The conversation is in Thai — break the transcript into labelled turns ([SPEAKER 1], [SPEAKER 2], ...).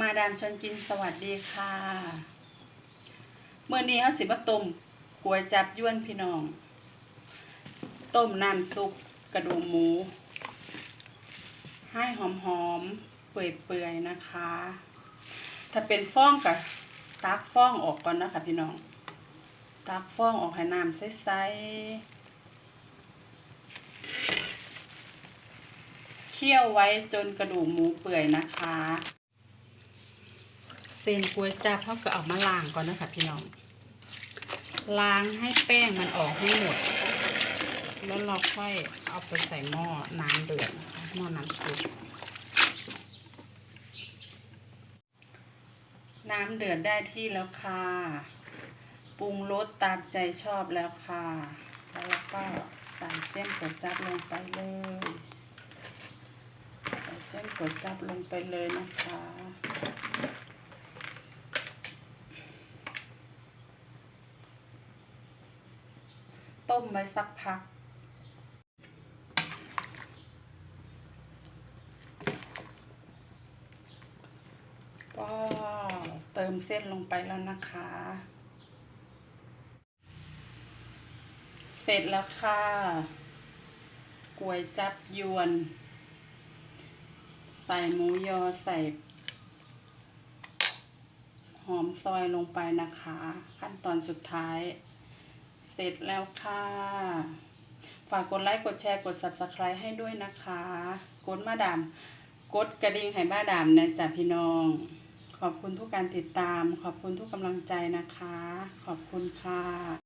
[SPEAKER 1] มาดามชนกินสวัสดีค่ะ เมื่อนี้เขาสิมาต้มก๋วยจับยวนพี่น้อง ต้มน้ำซุปกระดูกหมู ให้หอมๆเปื่อยๆนะคะ ถ้าเป็นฟ้องกับตักฟ้องออกก่อนนะคะพี่น้อง ตักฟ้องออกให้น้ำใสๆเคี่ยวไว้จนกระดูกหมูเปื่อยนะคะ เส้นกล้วยจับเขาก็เอามาล้างก่อนนะคะพี่น้อง ล้างให้แป้งมันออกให้หมด แล้วเราค่อยเอาไปใส่หม้อน้ำเดือดหม้อน้ำซุปน้ำเดือดได้ที่แล้วค่ะ ปรุงรสตามใจชอบแล้วค่ะ แล้วเราก็ใส่เส้นก๋วยจับลงไปเลย ใส่เส้นก๋วยจับลงไปเลยนะคะ ต้มไว้สักพัก ก็เติมเส้นลงไปแล้วนะคะ เสร็จแล้วค่ะก๋วยจับยวน ใส่หมูยอใส่หอมซอยลงไปนะคะ ขั้นตอนสุดท้าย เสร็จแล้วค่ะ ฝากกดไลค์กดแชร์กด Subscribe ให้ด้วยนะคะ กดมาดาม กดกระดิ่งให้มาดามนะจ๊ะพี่น้อง ขอบคุณทุกการติดตาม ขอบคุณทุกกำลังใจนะคะ ขอบคุณค่ะ